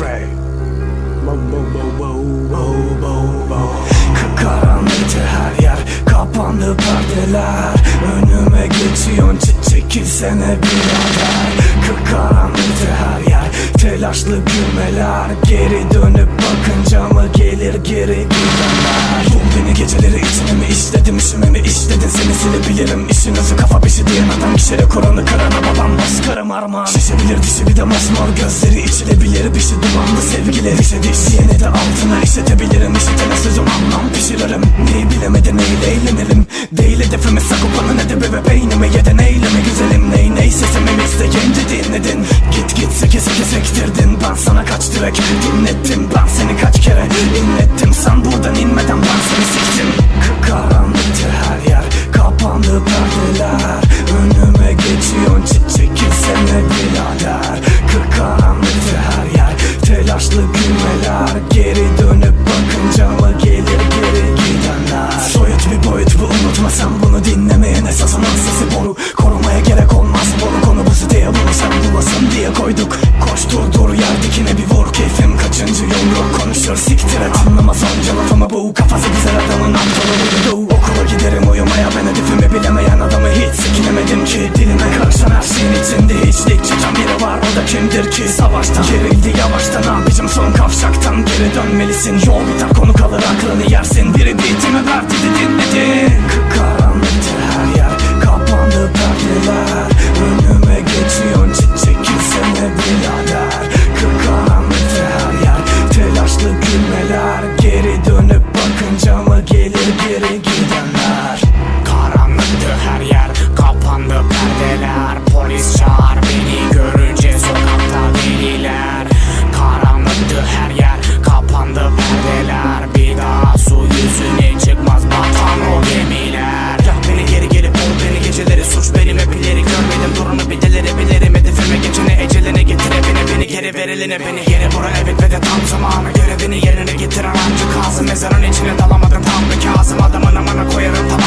afraid. Kıpkaranlıktı her yer Kapandı perdeler. Önüme geçiyorsun çe çekilsene birader. Kıpkaranlıktı her yer Telaşlı kümeler Geri dönüp bakınca mı gelir geri geceleri içine mi işledim işime mi işledin Seni silebilirim işin özü kafa peşi diyen adam. Kişere Kur'an'ı kırana babam maskarım armağan. Şişebilir dişi bir de masmor gözleri içilebilir Bir şey dumanlı sevgileri işe diş Diyene de altına işletebilirim İşitene sözüm anlam pişiririm. Neyi bilemedi neyle eğlenelim? Değil hedefime sektirdin Ben sana kaç direk. Dinlettim Ben seni kaç kere. İnlettim Sen buradan inmeden ben seni siktim. K- ki Dilime karışan her şeyin içinde hiçlik çeken biri var o da kimdir ki? Savaştan gerildi yavaştan abicim son kavşaktan geri dönmelisin. Yol biter konu kalır aklını yersin. Biri bitimi verdi de dinledi K- Veriline beni geri bura evet ve de tam zamanı. Görevini yerine getiren ancak ağzı Mezarın içine dalamadım tam bir kazım. Adamın amına koyarım tabanca